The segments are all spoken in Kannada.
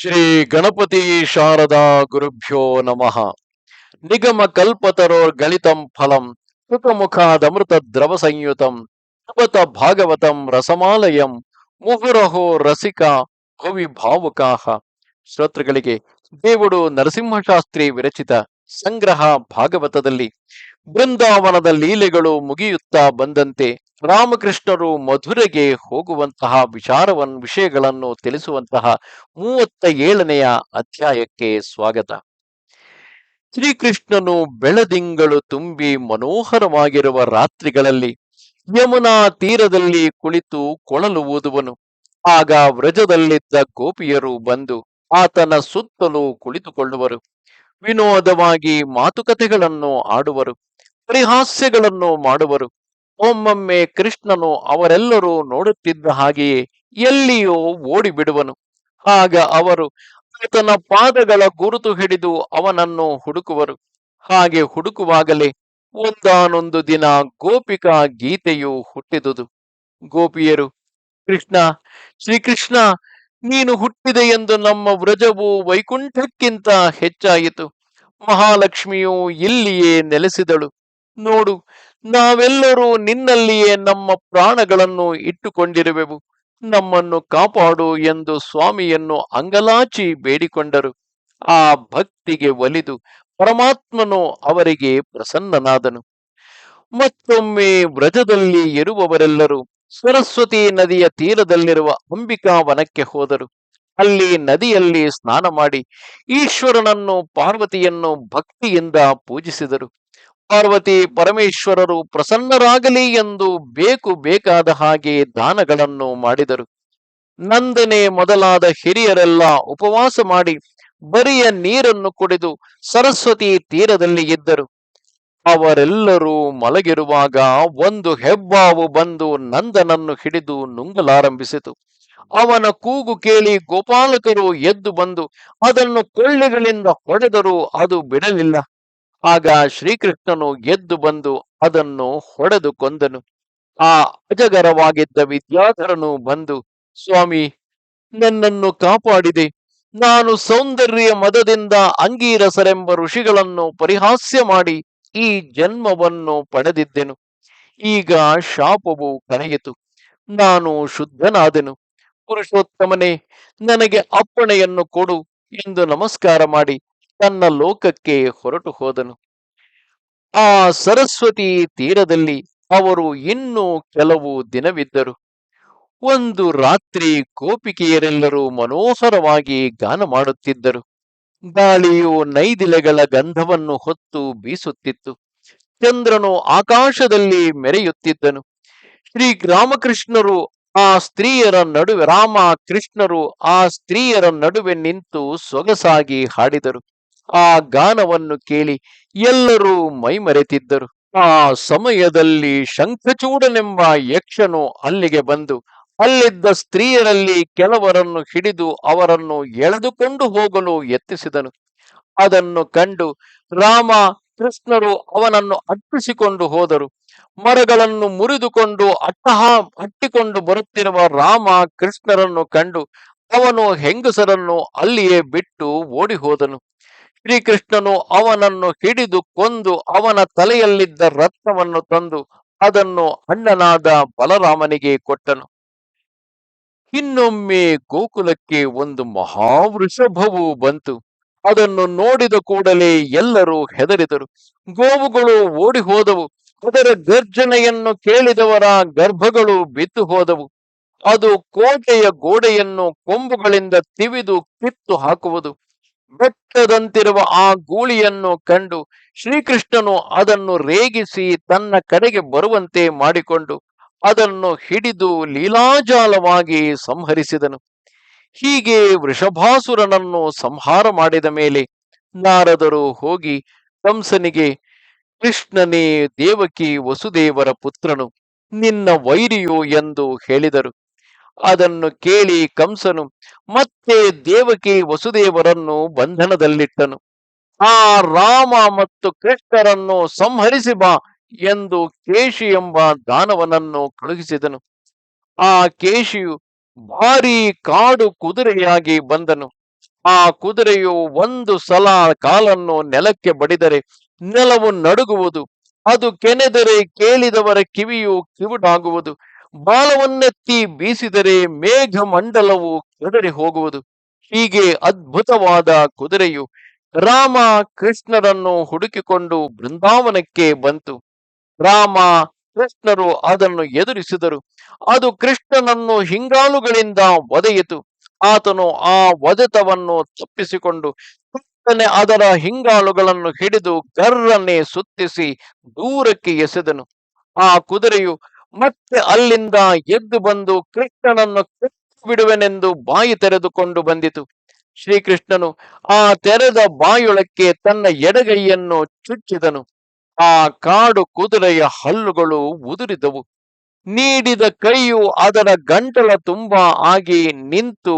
ಶ್ರೀ ಗಣಪತಿ ಶಾರದಾ ಗುರುಭ್ಯೋ ನಮಃ. ನಿಗಮ ಕಲ್ಪತರೋ ಗಣಿತಂ ಫಲಂ ಸುಖಮುಖಾದಮೃತ ದ್ರವ ಸಂಯುತಂ ಸುಬತ ಭಾಗವತಂ ರಸಮಾಲಯಂ ಮುಹುರಹೋ ರಸಿಕ ಕವಿ ಭಾವುಕಾಹ ಶ್ರೋತೃಗಳಿಗೆ, ದೇವುಡು ನರಸಿಂಹಶಾಸ್ತ್ರಿ ವಿರಚಿತ ಸಂಗ್ರಹ ಭಾಗವತದಲ್ಲಿ, ಬೃಂದಾವನದ ಲೀಲೆಗಳು ಮುಗಿಯುತ್ತಾ ಬಂದಂತೆ ರಾಮಕೃಷ್ಣರು ಮಧುರೆಗೆ ಹೋಗುವಂತಹ ವಿಚಾರವನ್ನು ವಿಷಯಗಳನ್ನು ತಿಳಿಸುವಂತಹ ಮೂವತ್ತ ಏಳನೆಯ ಅಧ್ಯಾಯಕ್ಕೆ ಸ್ವಾಗತ. ಶ್ರೀಕೃಷ್ಣನು ಬೆಳದಿಂಗಳು ತುಂಬಿ ಮನೋಹರವಾಗಿರುವ ರಾತ್ರಿಗಳಲ್ಲಿ ಯಮುನಾ ತೀರದಲ್ಲಿ ಕುಳಿತು ಕೊಳಲು ಓದುವನು. ಆಗ ವ್ರಜದಲ್ಲಿದ್ದ ಗೋಪಿಯರು ಬಂದು ಆತನ ಸುತ್ತಲೂ ಕುಳಿತುಕೊಳ್ಳುವರು. ವಿನೋದವಾಗಿ ಮಾತುಕತೆಗಳನ್ನು ಆಡುವರು. ಪರಿಹಾಸ್ಯಗಳನ್ನು ಮಾಡುವರು. ಒಮ್ಮೊಮ್ಮೆ ಕೃಷ್ಣನು ಅವರೆಲ್ಲರೂ ನೋಡುತ್ತಿದ್ದ ಹಾಗೆಯೇ ಎಲ್ಲಿಯೋ ಓಡಿಬಿಡುವನು. ಆಗ ಅವರು ಆತನ ಪಾದಗಳ ಗುರುತು ಹಿಡಿದು ಅವನನ್ನು ಹುಡುಕುವರು. ಹಾಗೆ ಹುಡುಕುವಾಗಲೇ ಒಂದಾನೊಂದು ದಿನ ಗೋಪಿಕಾ ಗೀತೆಯು ಹುಟ್ಟಿದುದು. ಗೋಪಿಯರು, ಕೃಷ್ಣ, ಶ್ರೀಕೃಷ್ಣ, ನೀನು ಹುಟ್ಟಿದೆ ಎಂದು ನಮ್ಮ ವ್ರಜವು ವೈಕುಂಠಕ್ಕಿಂತ ಹೆಚ್ಚಾಯಿತು. ಮಹಾಲಕ್ಷ್ಮಿಯು ಇಲ್ಲಿಯೇ ನೆಲೆಸಿದಳು. ನೋಡು ನಾವೆಲ್ಲರೂ ನಿನ್ನಲ್ಲಿಯೇ ನಮ್ಮ ಪ್ರಾಣಗಳನ್ನು ಇಟ್ಟುಕೊಂಡಿರುವೆವು. ನಮ್ಮನ್ನು ಕಾಪಾಡು ಎಂದು ಸ್ವಾಮಿಯನ್ನು ಅಂಗಲಾಚಿ ಬೇಡಿಕೊಂಡರು. ಆ ಭಕ್ತಿಗೆ ಒಲಿದು ಪರಮಾತ್ಮನು ಅವರಿಗೆ ಪ್ರಸನ್ನನಾದನು. ಮತ್ತೊಮ್ಮೆ ವ್ರಜದಲ್ಲಿ ಇರುವವರೆಲ್ಲರೂ ಸರಸ್ವತಿ ನದಿಯ ತೀರದಲ್ಲಿರುವ ಅಂಬಿಕಾ ವನಕ್ಕೆ ಹೋದರು. ಅಲ್ಲಿ ನದಿಯಲ್ಲಿ ಸ್ನಾನ ಮಾಡಿ ಈಶ್ವರನನ್ನು ಪಾರ್ವತಿಯನ್ನು ಭಕ್ತಿಯಿಂದ ಪೂಜಿಸಿದರು. ಪಾರ್ವತಿ ಪರಮೇಶ್ವರರು ಪ್ರಸನ್ನರಾಗಲಿ ಎಂದು ಬೇಕು ಬೇಕಾದ ಹಾಗೆ ದಾನಗಳನ್ನು ಮಾಡಿದರು. ನಂದನೆ ಮೊದಲಾದ ಹಿರಿಯರೆಲ್ಲ ಉಪವಾಸ ಮಾಡಿ ಬರಿಯ ನೀರನ್ನು ಕುಡಿದು ಸರಸ್ವತಿ ತೀರದಲ್ಲಿ ಇದ್ದರು. ಅವರೆಲ್ಲರೂ ಮಲಗಿರುವಾಗ ಒಂದು ಹೆಬ್ಬಾವು ಬಂದು ನಂದನನ್ನು ಹಿಡಿದು ನುಂಗಲಾರಂಭಿಸಿತು. ಅವನ ಕೂಗು ಕೇಳಿ ಗೋಪಾಲಕರು ಎದ್ದು ಬಂದು, ಅದನ್ನು ಕೊಳ್ಳೆಗಳಿಂದ ಹೊಡೆದರೂ ಅದು ಬಿಡಲಿಲ್ಲ. ಆಗ ಶ್ರೀಕೃಷ್ಣನು ಎದ್ದು ಬಂದು ಅದನ್ನು ಹೊಡೆದು ಕೊಂದನು. ಆ ಅಜಗರವಾಗಿದ್ದ ವಿದ್ಯಾಧರನು ಬಂದು, ಸ್ವಾಮಿ, ನನ್ನನ್ನು ಕಾಪಾಡಿದೆ. ನಾನು ಸೌಂದರ್ಯ ಮದದಿಂದ ಅಂಗೀರಸರೆಂಬ ಋಷಿಗಳನ್ನು ಪರಿಹಾಸ್ಯ ಮಾಡಿ ಈ ಜನ್ಮವನ್ನು ಪಡೆದಿದ್ದೆನು. ಈಗ ಶಾಪವು ಕನೆಯಿತು ನಾನು ಶುದ್ಧನಾದೆನು. ಪುರುಷೋತ್ತಮನೇ, ನನಗೆ ಅಪ್ಪಣೆಯನ್ನು ಕೊಡು ಎಂದು ನಮಸ್ಕಾರ ಮಾಡಿ. ತನ್ನ ಲೋಕಕ್ಕೆ ಹೊರಟು ಹೋದನು. ಆ ಸರಸ್ವತಿ ತೀರದಲ್ಲಿ ಅವರು ಇನ್ನೂ ಕೆಲವು ದಿನವಿದ್ದರು. ಒಂದು ರಾತ್ರಿ ಗೋಪಿಕೆಯರೆಲ್ಲರೂ ಮನೋಹರವಾಗಿ ಗಾನ ಮಾಡುತ್ತಿದ್ದರು. ಗಾಳಿಯು ನೈದಿಲೆಗಳ ಗಂಧವನ್ನು ಹೊತ್ತು ಬೀಸುತ್ತಿತ್ತು. ಚಂದ್ರನು ಆಕಾಶದಲ್ಲಿ ಮೆರೆಯುತ್ತಿದ್ದನು. ಶ್ರೀ ರಾಮಕೃಷ್ಣರು ಆ ಸ್ತ್ರೀಯರ ನಡುವೆ ರಾಮ ಕೃಷ್ಣರು ಆ ಸ್ತ್ರೀಯರ ನಡುವೆ ನಿಂತು ಸೊಗಸಾಗಿ ಹಾಡಿದರು. ಆ ಗಾನವನ್ನು ಕೇಳಿ ಎಲ್ಲರೂ ಮೈಮರೆತಿದ್ದರು. ಆ ಸಮಯದಲ್ಲಿ ಶಂಖಚೂಡನೆಂಬ ಯಕ್ಷನು ಅಲ್ಲಿಗೆ ಬಂದು ಅಲ್ಲಿದ್ದ ಸ್ತ್ರೀಯರಲ್ಲಿ ಕೆಲವರನ್ನು ಹಿಡಿದು ಅವರನ್ನು ಎಳೆದುಕೊಂಡು ಹೋಗಲು ಯತ್ನಿಸಿದನು. ಅದನ್ನು ಕಂಡು ರಾಮ ಕೃಷ್ಣರು ಅವನನ್ನು ಅಟ್ಟಿಸಿಕೊಂಡು ಹೋದರು. ಮರಗಳನ್ನು ಮುರಿದುಕೊಂಡು ಅಟ್ಟಹ ಅಟ್ಟಿಕೊಂಡು ಬರುತ್ತಿರುವ ರಾಮ ಕೃಷ್ಣರನ್ನು ಕಂಡು ಅವನು ಹೆಂಗಸರನ್ನು ಅಲ್ಲಿಯೇ ಬಿಟ್ಟು ಓಡಿ ಹೋದನು ಶ್ರೀಕೃಷ್ಣನು ಅವನನ್ನು ಹಿಡಿದು ಕೊಂದು ಅವನ ತಲೆಯಲ್ಲಿದ್ದ ರತ್ನವನ್ನು ತಂದು ಅದನ್ನು ಅಣ್ಣನಾದ ಬಲರಾಮನಿಗೆ ಕೊಟ್ಟನು. ಇನ್ನೊಮ್ಮೆ ಗೋಕುಲಕ್ಕೆ ಒಂದು ಮಹಾವೃಷಭವು ಬಂತು. ಅದನ್ನು ನೋಡಿದ ಕೂಡಲೇ ಎಲ್ಲರೂ ಹೆದರಿದರು. ಗೋವುಗಳು ಓಡಿ ಹೋದವು ಅದರ ಗರ್ಜನೆಯನ್ನು ಕೇಳಿದವರ ಗರ್ಭಗಳು ಬಿದ್ದು ಹೋದವು ಅದು ಕೋಟೆಯ ಗೋಡೆಯನ್ನು ಕೊಂಬುಗಳಿಂದ ತಿವಿದು ಕಿತ್ತು ಹಾಕುವುದು. ಬೆಟ್ಟದಂತಿರುವ ಆ ಗೂಳಿಯನ್ನು ಕಂಡು ಶ್ರೀಕೃಷ್ಣನು ಅದನ್ನು ರೇಗಿಸಿ ತನ್ನ ಕಡೆಗೆ ಬರುವಂತೆ ಮಾಡಿಕೊಂಡು ಅದನ್ನು ಹಿಡಿದು ಲೀಲಾಜಾಲವಾಗಿ ಸಂಹರಿಸಿದನು. ಹೀಗೆ ವೃಷಭಾಸುರನನ್ನು ಸಂಹಾರ ಮಾಡಿದ ಮೇಲೆ ನಾರದರು ಹೋಗಿ ಕಂಸನಿಗೆ, ಕೃಷ್ಣನೇ, ದೇವಕಿ ವಸುದೇವರ ಪುತ್ರನು, ನಿನ್ನ ವೈರಿಯು ಎಂದು ಹೇಳಿದರು. ಅದನ್ನು ಕೇಳಿ ಕಂಸನು, ಮತ್ತೆ ದೇವಕಿ ವಸುದೇವರನ್ನು ಬಂಧನದಲ್ಲಿಟ್ಟನು. ಆ ರಾಮ ಮತ್ತು ಕೃಷ್ಣರನ್ನು ಸಂಹರಿಸಿ ಬಾ ಎಂದು ಕೇಶಿ ಎಂಬ ದಾನವನನ್ನು ಕಳುಹಿಸಿದನು. ಆ ಕೇಶಿಯು ಭಾರಿ ಕಾಡು ಕುದುರೆಯಾಗಿ ಬಂದನು. ಆ ಕುದುರೆಯು ಒಂದು ಸಲ ಕಾಲನ್ನು ನೆಲಕ್ಕೆ ಬಡಿದರೆ ನೆಲವು ನಡುಗುವುದು, ಅದು ಕೆನೆದರೆ ಕೇಳಿದವರ ಕಿವಿಯು ಕಿವುಡಾಗುವುದು ಬಾಲವನ್ನೆತ್ತಿ ಬೀಸಿದರೆ ಮೇಘ ಮಂಡಲವು ಕೆದರಿ ಹೋಗುವುದು. ಹೀಗೆ ಅದ್ಭುತವಾದ ಕುದುರೆಯು ರಾಮ ಕೃಷ್ಣರನ್ನು ಹುಡುಕಿಕೊಂಡು ಬೃಂದಾವನಕ್ಕೆ ಬಂತು. ರಾಮ ಕೃಷ್ಣರು ಅದನ್ನು ಎದುರಿಸಿದರು. ಅದು ಕೃಷ್ಣನನ್ನು ಹಿಂಗಾಲುಗಳಿಂದ ಒದೆಯಿತು. ಆತನು ಆ ಒದೆತವನ್ನು ತಪ್ಪಿಸಿಕೊಂಡು ಕೃಷ್ಣನೆ ಅದರ ಹಿಂಗಾಲುಗಳನ್ನು ಹಿಡಿದು ಗರ್ರನ್ನೇ ಸುತ್ತಿಸಿ ದೂರಕ್ಕೆ ಎಸೆದನು. ಆ ಕುದುರೆಯು ಮತ್ತೆ ಅಲ್ಲಿಂದ ಎದ್ದು ಬಂದು ಕೃಷ್ಣನನ್ನು ಬಿಡುವೆನೆಂದು ಬಾಯಿ ತೆರೆದುಕೊಂಡು ಬಂದಿತು. ಶ್ರೀಕೃಷ್ಣನು ಆ ತೆರೆದ ಬಾಯೊಳಕ್ಕೆ ತನ್ನ ಎಡಗೈಯನ್ನು ಚುಚ್ಚಿದನು. ಆ ಕಾಡು ಕುದುರೆಯ ಹಲ್ಲುಗಳು ಉದುರಿದವು. ನೀಡಿದ ಕೈಯು ಅದರ ಗಂಟಲ ತುಂಬಾ ಆಗಿ ನಿಂತು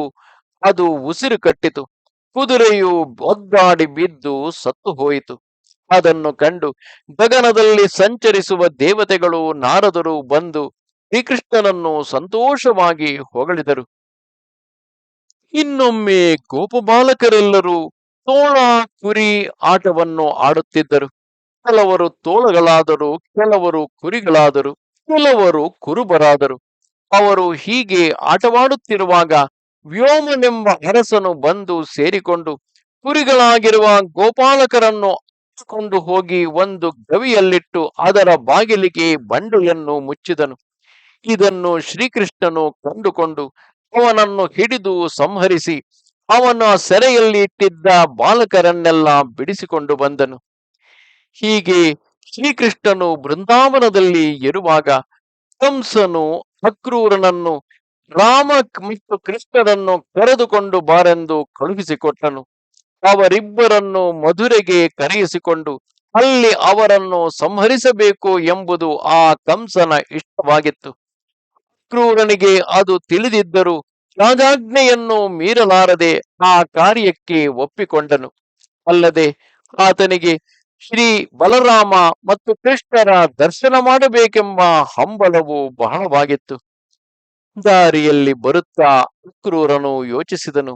ಅದು ಉಸಿರು ಕಟ್ಟಿತು. ಕುದುರೆಯು ಒದ್ದಾಡಿ ಬಿದ್ದು ಸತ್ತು ಹೋಯಿತು. ಅದನ್ನು ಕಂಡು ಗಗನದಲ್ಲಿ ಸಂಚರಿಸುವ ದೇವತೆಗಳು ನಾರದರು ಬಂದು ಶ್ರೀಕೃಷ್ಣನನ್ನು ಸಂತೋಷವಾಗಿ ಹೊಗಳಿದರು. ಇನ್ನೊಮ್ಮೆ ಗೋಪಬಾಲಕರೆಲ್ಲರೂ ತೋಳ ಕುರಿ ಆಟವನ್ನು ಆಡುತ್ತಿದ್ದರು. ಕೆಲವರು ತೋಳಗಳಾದರು, ಕೆಲವರು ಕುರಿಗಳಾದರು, ಕೆಲವರು ಕುರುಬರಾದರು. ಅವರು ಹೀಗೆ ಆಟವಾಡುತ್ತಿರುವಾಗ ವ್ಯೋಮನೆಂಬ ಅರಸನು ಬಂದು ಸೇರಿಕೊಂಡು ಕುರಿಗಳಾಗಿರುವ ಗೋಪಾಲಕರನ್ನು ಕೊಂಡು ಹೋಗಿ ಒಂದು ಗವಿಯಲ್ಲಿಟ್ಟು ಅದರ ಬಾಗಿಲಿಗೆ ಬಂಡೆಯನ್ನು ಮುಚ್ಚಿದನು. ಇದನ್ನು ಶ್ರೀಕೃಷ್ಣನು ಕಂಡುಕೊಂಡು ಅವನನ್ನು ಹಿಡಿದು ಸಂಹರಿಸಿ ಅವನ ಸೆರೆಯಲ್ಲಿ ಇಟ್ಟಿದ್ದ ಬಾಲಕರನ್ನೆಲ್ಲ ಬಿಡಿಸಿಕೊಂಡು ಬಂದನು. ಹೀಗೆ ಶ್ರೀಕೃಷ್ಣನು ಬೃಂದಾವನದಲ್ಲಿ ಇರುವಾಗ ಕಂಸನು ಅಕ್ರೂರನನ್ನು ರಾಮ ಮತ್ತು ಕೃಷ್ಣರನ್ನು ಕರೆದುಕೊಂಡು ಬಾರೆಂದು ಕಳುಹಿಸಿಕೊಟ್ಟನು. ಅವರಿಬ್ಬರನ್ನು ಮಧುರೆಗೆ ಕರೆಯಿಸಿಕೊಂಡು ಅಲ್ಲಿ ಅವರನ್ನು ಸಂಹರಿಸಬೇಕು ಎಂಬುದು ಆ ಕಂಸನ ಇಷ್ಟವಾಗಿತ್ತು. ಕ್ರೂರನಿಗೆ ಅದು ತಿಳಿದಿದ್ದರೂ ರಾಜಾಜ್ಞೆಯನ್ನು ಮೀರಲಾರದೆ ಆ ಕಾರ್ಯಕ್ಕೆ ಒಪ್ಪಿಕೊಂಡನು. ಅಲ್ಲದೆ ಆತನಿಗೆ ಶ್ರೀ ಬಲರಾಮ ಮತ್ತು ಕೃಷ್ಣರ ದರ್ಶನ ಮಾಡಬೇಕೆಂಬ ಹಂಬಲವು ಬಹಳವಾಗಿತ್ತು. ದಾರಿಯಲ್ಲಿ ಬರುತ್ತಾ ಅಕ್ರೂರನು ಯೋಚಿಸಿದನು,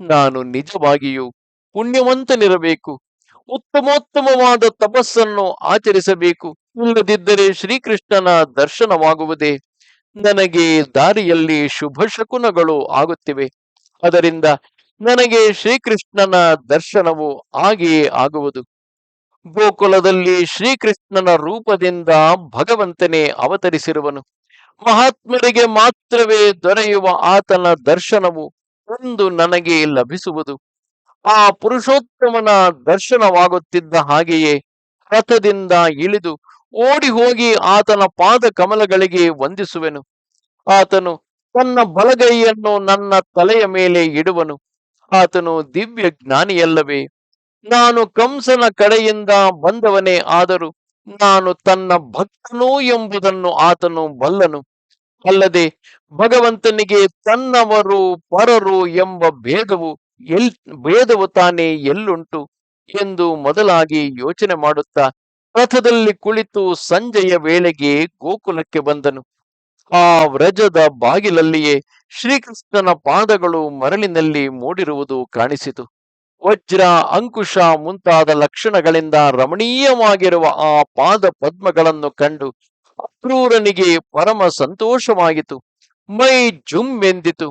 ನಾನು ನಿಜವಾಗಿಯೂ ಪುಣ್ಯವಂತನಿರಬೇಕು. ಉತ್ತಮೋತ್ತಮವಾದ ತಪಸ್ಸನ್ನು ಆಚರಿಸಬೇಕು. ಇಲ್ಲದಿದ್ದರೆ ಶ್ರೀಕೃಷ್ಣನ ದರ್ಶನವಾಗುವುದೇ ನನಗೆ ದಾರಿಯಲ್ಲಿ ಶುಭ ಶಕುನಗಳು ಆಗುತ್ತಿವೆ. ಅದರಿಂದ ನನಗೆ ಶ್ರೀಕೃಷ್ಣನ ದರ್ಶನವು ಹಾಗೆಯೇ ಆಗುವುದು. ಗೋಕುಲದಲ್ಲಿ ಶ್ರೀಕೃಷ್ಣನ ರೂಪದಿಂದ ಭಗವಂತನೇ ಅವತರಿಸಿರುವನು. ಮಹಾತ್ಮರಿಗೆ ಮಾತ್ರವೇ ದೊರೆಯುವ ಆತನ ದರ್ಶನವು ಒಂದು ನನಗೆ ಲಭಿಸುವುದು. ಆ ಪುರುಷೋತ್ತಮನ ದರ್ಶನವಾಗುತ್ತಿದ್ದ ಹಾಗೆಯೇ ರಥದಿಂದ ಇಳಿದು ಓಡಿ ಹೋಗಿ ಆತನ ಪಾದ ಕಮಲಗಳಿಗೆ ವಂದಿಸುವೆನು. ಆತನು ತನ್ನ ಬಲಗೈಯನ್ನು ನನ್ನ ತಲೆಯ ಮೇಲೆ ಇಡುವನು. ಆತನು ದಿವ್ಯ ಜ್ಞಾನಿಯಲ್ಲವೇ. ನಾನು ಕಂಸನ ಕಡೆಯಿಂದ ಬಂದವನೇ ಆದರೂ ನಾನು ತನ್ನ ಭಕ್ತನು ಎಂಬುದನ್ನು ಆತನು ಬಲ್ಲನು. ಅಲ್ಲದೆ ಭಗವಂತನಿಗೆ ತನ್ನವರು ಪರರು ಎಂಬ ಭೇದವು ಎಲ್ ಭೇದವು ತಾನೇ ಎಲ್ಲುಂಟು ಎಂದು ಮೊದಲಾಗಿ ಯೋಚನೆ ಮಾಡುತ್ತಾ ರಥದಲ್ಲಿ ಕುಳಿತು ಸಂಜೆಯ ವೇಳೆಗೆ ಗೋಕುಲಕ್ಕೆ ಬಂದನು. ಆ ವ್ರಜದ ಬಾಗಿಲಲ್ಲಿಯೇ ಶ್ರೀಕೃಷ್ಣನ ಪಾದಗಳು ಮರಳಿನಲ್ಲಿ ಮೂಡಿರುವುದು ಕಾಣಿಸಿತು. ವಜ್ರ ಅಂಕುಶ ಮುಂತಾದ ಲಕ್ಷಣಗಳಿಂದ ರಮಣೀಯವಾಗಿರುವ ಆ ಪಾದ ಪದ್ಮಗಳನ್ನು ಕಂಡು ಅಕ್ರೂರನಿಗೆ ಪರಮ ಸಂತೋಷವಾಯಿತು ಮೈ ಜುಮ್ಮೆಂದಿತು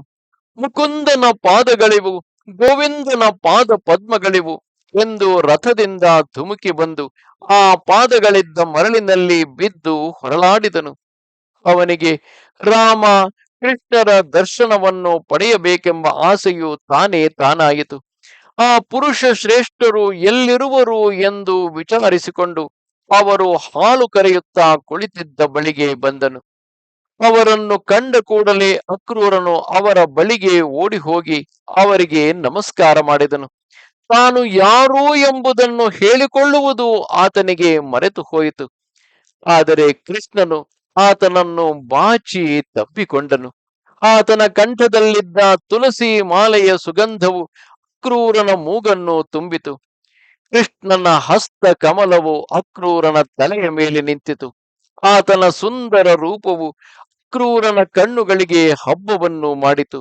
ಮುಕುಂದನ ಪಾದಗಳಿವು ಗೋವಿಂದನ ಪಾದ ಪದ್ಮಗಳಿವು ಎಂದು ರಥದಿಂದ ಧುಮುಕಿ ಬಂದು ಆ ಪಾದಗಳಿದ್ದ ಮರಳಿನಲ್ಲಿ ಬಿದ್ದು ಹೊರಳಾಡಿದನು ಅವನಿಗೆ ರಾಮ, ಕೃಷ್ಣರ ದರ್ಶನವನ್ನು ಪಡೆಯಬೇಕೆಂಬ ಆಸೆಯು ತಾನೇ ತಾನಾಯಿತು. ಆ ಪುರುಷ ಶ್ರೇಷ್ಠರು ಎಲ್ಲಿರುವರು ಎಂದು ವಿಚಾರಿಸಿಕೊಂಡು ಅವರು ಹಾಲು ಕರೆಯುತ್ತಾ ಕುಳಿತಿದ್ದ ಬಳಿಗೆ ಬಂದನು. ಅವರನ್ನು ಕಂಡ ಕೂಡಲೇ ಅಕ್ರೂರನು ಅವರ ಬಳಿಗೆ ಓಡಿ ಹೋಗಿ ಅವರಿಗೆ ನಮಸ್ಕಾರ ಮಾಡಿದನು. ತಾನು ಯಾರು ಎಂಬುದನ್ನು ಹೇಳಿಕೊಳ್ಳುವುದು ಆತನಿಗೆ ಮರೆತು ಹೋಯಿತು. ಆದರೆ ಕೃಷ್ಣನು ಆತನನ್ನು ಬಾಚಿ ತಬ್ಬಿಕೊಂಡನು ಆತನ ಕಂಠದಲ್ಲಿದ್ದ ತುಳಸಿ ಮಾಲೆಯ ಸುಗಂಧವು ಅಕ್ರೂರನ ಮೂಗನ್ನು ತುಂಬಿತು. ಕೃಷ್ಣನ ಹಸ್ತ ಕಮಲವು ಅಕ್ರೂರನ ತಲೆಯ ಮೇಲೆ ನಿಂತಿತು. ಆತನ ಸುಂದರ ರೂಪವು ಅಕ್ರೂರನ ಕಣ್ಣುಗಳಿಗೆ ಹಬ್ಬವನ್ನು ಮಾಡಿತು.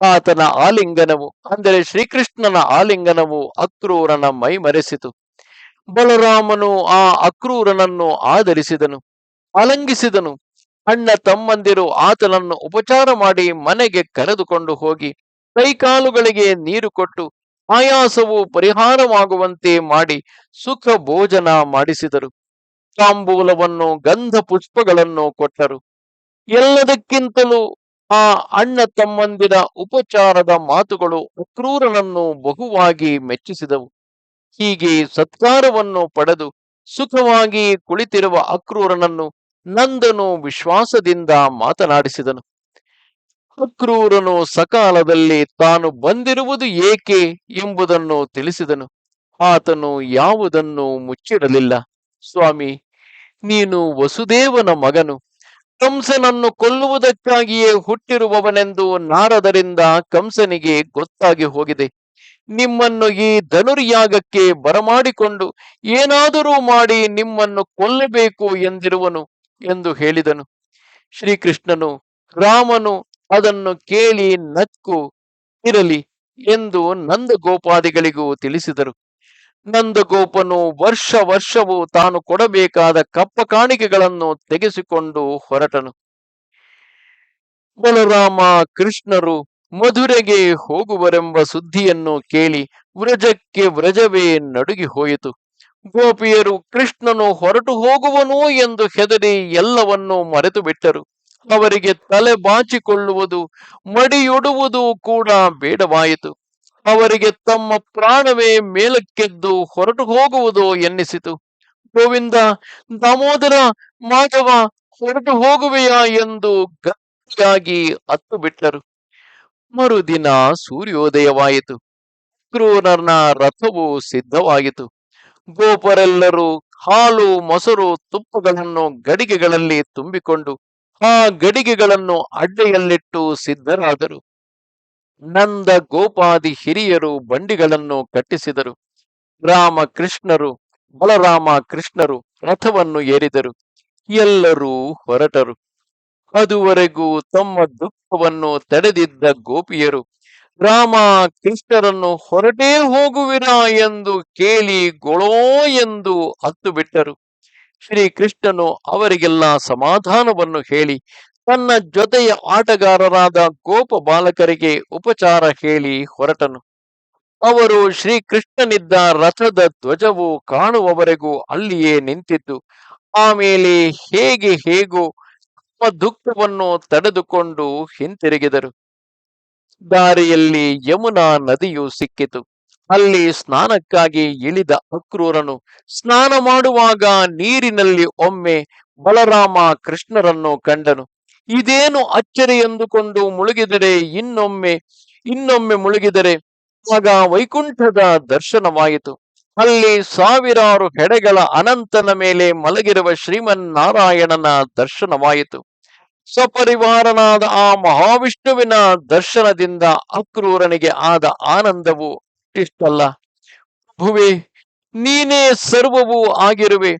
ಆತನ ಆಲಿಂಗನವು, ಅಂದರೆ ಶ್ರೀಕೃಷ್ಣನ ಆಲಿಂಗನವು ಅಕ್ರೂರನ ಮೈ ಮರೆಸಿತು ಬಲರಾಮನು ಆ ಅಕ್ರೂರನನ್ನು ಆಧರಿಸಿದನು ಅಲಂಗಿಸಿದನು ಅಣ್ಣ ತಮ್ಮಂದಿರು ಆತನನ್ನು ಉಪಚಾರ ಮಾಡಿ ಮನೆಗೆ ಕರೆದುಕೊಂಡು ಹೋಗಿ ಕೈಕಾಲುಗಳಿಗೆ ನೀರು ಕೊಟ್ಟು ಆಯಾಸವು ಪರಿಹಾರವಾಗುವಂತೆ ಮಾಡಿ ಸುಖ ಭೋಜನ ಮಾಡಿಸಿದರು. ತಾಂಬೂಲವನ್ನು ಗಂಧ ಪುಷ್ಪಗಳನ್ನು ಕೊಟ್ಟರು. ಎಲ್ಲದಕ್ಕಿಂತಲೂ ಆ ಅಣ್ಣ ತಮ್ಮಂದಿರ ಉಪಚಾರದ ಮಾತುಗಳು ಅಕ್ರೂರನನ್ನು ಬಹುವಾಗಿ ಮೆಚ್ಚಿಸಿದವು. ಹೀಗೆ ಸತ್ಕಾರವನ್ನು ಪಡೆದು ಸುಖವಾಗಿ ಕುಳಿತಿರುವ ಅಕ್ರೂರನನ್ನು ನಂದನು ವಿಶ್ವಾಸದಿಂದ ಮಾತನಾಡಿಸಿದನು. ಅಕ್ರೂರನು ಸಕಾಲದಲ್ಲಿ ತಾನು ಬಂದಿರುವುದು ಏಕೆ ಎಂಬುದನ್ನು ತಿಳಿಸಿದನು. ಆತನು ಯಾವುದನ್ನು ಮುಚ್ಚಿಡಲಿಲ್ಲ. ಸ್ವಾಮಿ, ನೀನು ವಸುದೇವನ ಮಗನು. ಕಂಸನನ್ನು ಕೊಲ್ಲುವುದಕ್ಕಾಗಿಯೇ ಹುಟ್ಟಿರುವವನೆಂದು ನಾರದರಿಂದ ಕಂಸನಿಗೆ ಗೊತ್ತಾಗಿ ಹೋಗಿದೆ. ನಿಮ್ಮನ್ನು ಈ ಧನುರ್ಯಾಗಕ್ಕೆ ಬರಮಾಡಿಕೊಂಡು ಏನಾದರೂ ಮಾಡಿ ನಿಮ್ಮನ್ನು ಕೊಲ್ಲಬೇಕು ಎಂದಿರುವನು ಎಂದು ಹೇಳಿದನು. ಶ್ರೀಕೃಷ್ಣನು, ರಾಮನು ಅದನ್ನು ಕೇಳಿ ನಕ್ಕು ಇರಲಿ ಎಂದು ನಂದ ಗೋಪಾದಿಗಳಿಗೂ ತಿಳಿಸಿದರು. ನಂದಗೋಪನು ವರ್ಷ ವರ್ಷವೂ ತಾನು ಕೊಡಬೇಕಾದ ಕಪ್ಪ ಕಾಣಿಕೆಗಳನ್ನು ತೆಗೆಸಿಕೊಂಡು ಹೊರಟನು. ಬಲರಾಮ ಕೃಷ್ಣರು ಮಧುರೆಗೆ ಹೋಗುವರೆಂಬ ಸುದ್ದಿಯನ್ನು ಕೇಳಿ ವ್ರಜಕ್ಕೆ ವ್ರಜವೇ ನಡುಗಿ ಹೋಯಿತು. ಗೋಪಿಯರು ಕೃಷ್ಣನು ಹೊರಟು ಹೋಗುವನು ಎಂದು ಹೆದರಿ ಎಲ್ಲವನ್ನೂ ಮರೆತು ಬಿಟ್ಟರು ಅವರಿಗೆ ತಲೆ ಬಾಚಿಕೊಳ್ಳುವುದು, ಮಡಿಯೊಡುವುದು ಕೂಡ ಬೇಡವಾಯಿತು. ಅವರಿಗೆ ತಮ್ಮ ಪ್ರಾಣವೇ ಮೇಲಕ್ಕೆದ್ದು ಹೊರಟು ಹೋಗುವುದು ಎನ್ನಿಸಿತು. ಗೋವಿಂದ, ದಾಮೋದರ, ಮಾಧವ ಹೊರಟು ಹೋಗುವೆಯಾ ಎಂದು ಗಟ್ಟಿಯಾಗಿ ಅತ್ತು ಬಿಟ್ಟರು ಮರುದಿನ ಸೂರ್ಯೋದಯವಾಯಿತು. ಕ್ರೂರನ ರಥವು ಸಿದ್ಧವಾಯಿತು ಗೋಪರೆಲ್ಲರೂ ಹಾಲು, ಮೊಸರು, ತುಪ್ಪಗಳನ್ನು ಗಡಿಗೆಗಳಲ್ಲಿ ತುಂಬಿಕೊಂಡು ಆ ಗಡಿಗೆಗಳನ್ನು ಅಡ್ಡೆಯಲ್ಲಿಟ್ಟು ಸಿದ್ಧರಾದರು. ನಂದ ಗೋಪಾದಿ ಹಿರಿಯರು ಬಂಡಿಗಳನ್ನು ಕಟ್ಟಿಸಿದರು. ರಾಮ ಕೃಷ್ಣರು ಬಲರಾಮ ಕೃಷ್ಣರು ರಥವನ್ನು ಏರಿದರು. ಎಲ್ಲರೂ ಹೊರಟರು. ಅದುವರೆಗೂ ತಮ್ಮ ದುಃಖವನ್ನು ತಡೆದಿದ್ದ ಗೋಪಿಯರು ರಾಮ ಕೃಷ್ಣರನ್ನು ಹೊರಟೇ ಹೋಗುವಿರಾ ಎಂದು ಕೇಳಿ ಗೊಳೋ ಎಂದು ಹತ್ತು ಬಿಟ್ಟರು. ಶ್ರೀಕೃಷ್ಣನು ಅವರಿಗೆಲ್ಲ ಸಮಾಧಾನವನ್ನು ಹೇಳಿ ತನ್ನ ಜೊತೆಯ ಆಟಗಾರರಾದ ಗೋಪ ಬಾಲಕರಿಗೆ ಉಪಚಾರ ಹೇಳಿ ಹೊರಟನು. ಅವರು ಶ್ರೀಕೃಷ್ಣನಿದ್ದ ರಥದ ಧ್ವಜವು ಕಾಣುವವರೆಗೂ ಅಲ್ಲಿಯೇ ನಿಂತಿತ್ತು. ಆಮೇಲೆ ಹೇಗೆ ಹೇಗೋ ತಮ್ಮ ದುಃಖವನ್ನು ತಡೆದುಕೊಂಡು ಹಿಂತಿರುಗಿದರು. ದಾರಿಯಲ್ಲಿ ಯಮುನಾ ನದಿಯು ಸಿಕ್ಕಿತು. ಅಲ್ಲಿ ಸ್ನಾನಕ್ಕಾಗಿ ಇಳಿದ ಅಕ್ರೂರನು ಸ್ನಾನ ಮಾಡುವಾಗ ನೀರಿನಲ್ಲಿ ಒಮ್ಮೆ ಬಲರಾಮ ಕೃಷ್ಣರನ್ನು ಕಂಡನು. ಇದೇನು ಅಚ್ಚರಿ ಎಂದುಕೊಂಡು ಮುಳುಗಿದರೆ ಇನ್ನೊಮ್ಮೆ ಇನ್ನೊಮ್ಮೆ ಮುಳುಗಿದರೆ ಆಗ ವೈಕುಂಠದ ದರ್ಶನವಾಯಿತು. ಅಲ್ಲಿ ಸಾವಿರಾರು ಹೆಡೆಗಳ ಅನಂತನ ಮೇಲೆ ಮಲಗಿರುವ ಶ್ರೀಮನ್ನಾರಾಯಣನ ದರ್ಶನವಾಯಿತು. ಸಪರಿವಾರನಾದ ಆ ಮಹಾವಿಷ್ಣುವಿನ ದರ್ಶನದಿಂದ ಅಕ್ರೂರನಿಗೆ ಆದ ಆನಂದವು ಇಷ್ಟಲ್ಲ. ಭುವೆ ನೀನೇ ಸರ್ವವೂ ಆಗಿರುವೆ.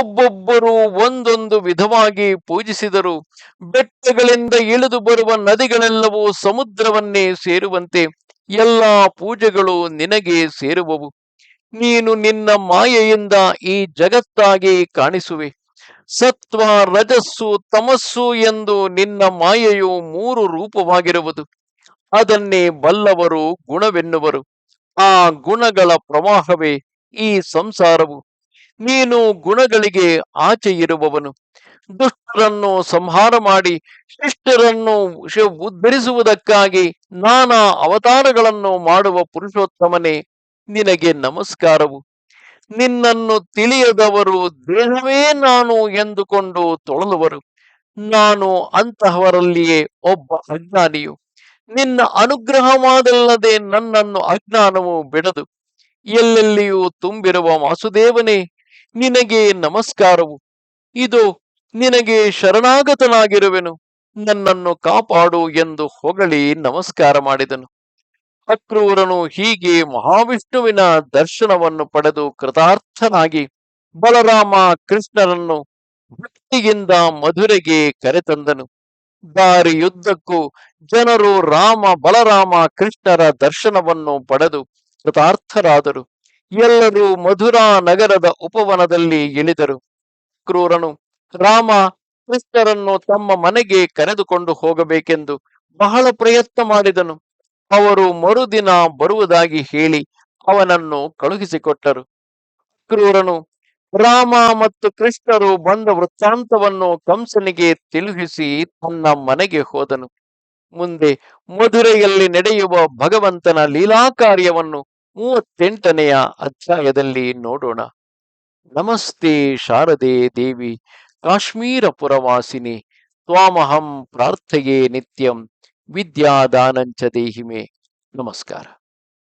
ಒಬ್ಬೊಬ್ಬರು ಒಂದೊಂದು ವಿಧವಾಗಿ ಪೂಜಿಸಿದರು. ಬೆಟ್ಟಗಳಿಂದ ಇಳಿದು ಬರುವ ನದಿಗಳೆಲ್ಲವೂ ಸಮುದ್ರವನ್ನೇ ಸೇರುವಂತೆ ಎಲ್ಲಾ ಪೂಜೆಗಳು ನಿನಗೆ ಸೇರುವವು. ನೀನು ನಿನ್ನ ಮಾಯೆಯಿಂದ ಈ ಜಗತ್ತಾಗಿ ಕಾಣಿಸುವೆ. ಸತ್ವ, ರಜಸ್ಸು, ತಮಸ್ಸು ಎಂದು ನಿನ್ನ ಮಾಯೆಯು ಮೂರು ರೂಪವಾಗಿರುವುದು. ಅದನ್ನೇ ಬಲ್ಲವರು ಗುಣವೆನ್ನುವರು. ಆ ಗುಣಗಳ ಪ್ರವಾಹವೇ ಈ ಸಂಸಾರವು. ನೀನು ಗುಣಗಳಿಗೆ ಆಚೆ ಇರುವವನು ದುಷ್ಟರನ್ನು ಸಂಹಾರ ಮಾಡಿ, ಶಿಷ್ಟರನ್ನು ಉದ್ಧರಿಸುವುದಕ್ಕಾಗಿ ನಾನಾ ಅವತಾರಗಳನ್ನು ಮಾಡುವ ಪುರುಷೋತ್ತಮನೇ ನಿನಗೆ ನಮಸ್ಕಾರವು. ನಿನ್ನನ್ನು ತಿಳಿಯದವರು ದೇಹವೇ ನಾನು ಎಂದುಕೊಂಡು ತೊಳಲುವರು. ನಾನು ಅಂತಹವರಲ್ಲಿಯೇ ಒಬ್ಬ ಅಜ್ಞಾನಿಯು. ನಿನ್ನ ಅನುಗ್ರಹವಾದಲ್ಲದೆ ನನ್ನನ್ನು ಅಜ್ಞಾನವು ಬಿಡದು. ಎಲ್ಲೆಲ್ಲಿಯೂ ತುಂಬಿರುವ ವಾಸುದೇವನೇ ನಿನಗೆ ನಮಸ್ಕಾರವು. ಇದು ನಿನಗೆ ಶರಣಾಗತನಾಗಿರುವೆನು. ನನ್ನನ್ನು ಕಾಪಾಡು ಎಂದು ಹೊಗಳಿ ನಮಸ್ಕಾರ ಮಾಡಿದನು. ಅಕ್ರೂರನು ಹೀಗೆ ಮಹಾವಿಷ್ಣುವಿನ ದರ್ಶನವನ್ನು ಪಡೆದು ಕೃತಾರ್ಥನಾಗಿ ಬಲರಾಮ ಕೃಷ್ಣರನ್ನು ಭಕ್ತಿಯಿಂದ ಮಧುರೆಗೆ ಕರೆತಂದನು. ದಾರಿಯುದ್ದಕ್ಕೂ ಜನರು ರಾಮ ಬಲರಾಮ ಕೃಷ್ಣರ ದರ್ಶನವನ್ನು ಪಡೆದು ಕೃತಾರ್ಥರಾದರು. ಎಲ್ಲರೂ ಮಧುರಾ ನಗರದ ಉಪವನದಲ್ಲಿ ಇಳಿದರು ಕ್ರೂರನು, ರಾಮ ಕೃಷ್ಣರನ್ನು ತಮ್ಮ ಮನೆಗೆ ಕರೆದುಕೊಂಡು ಹೋಗಬೇಕೆಂದು ಬಹಳ ಪ್ರಯತ್ನ ಮಾಡಿದನು. ಅವರು ಮರುದಿನ ಬರುವುದಾಗಿ ಹೇಳಿ ಅವನನ್ನು ಕಳುಹಿಸಿಕೊಟ್ಟರು. ಕ್ರೂರನು, ರಾಮ ಮತ್ತು ಕೃಷ್ಣರು ಬಂದ ವೃತ್ತಾಂತವನ್ನು ಕಂಸನಿಗೆ ತಿಳುಹಿಸಿ ತನ್ನ ಮನೆಗೆ ಹೋದನು. ಮುಂದೆ ಮಧುರೆಯಲ್ಲಿ ನಡೆಯುವ ಭಗವಂತನ ಲೀಲಾ ಕಾರ್ಯವನ್ನು ಮೂವತ್ತೆಂಟನೆಯ ಅಧ್ಯಾಯದಲ್ಲಿ ನೋಡೋಣ. ನಮಸ್ತೆ ಶಾರದೆ ದೇವಿ ಕಾಶ್ಮೀರ ಪುರವಾಸಿನಿ ತ್ವಾಮಹಂ ಪ್ರಾರ್ಥೆಯೇ ನಿತ್ಯಂ ವಿದ್ಯಾದಾನಂಚ ದೇಹಿಮೆ. ನಮಸ್ಕಾರ.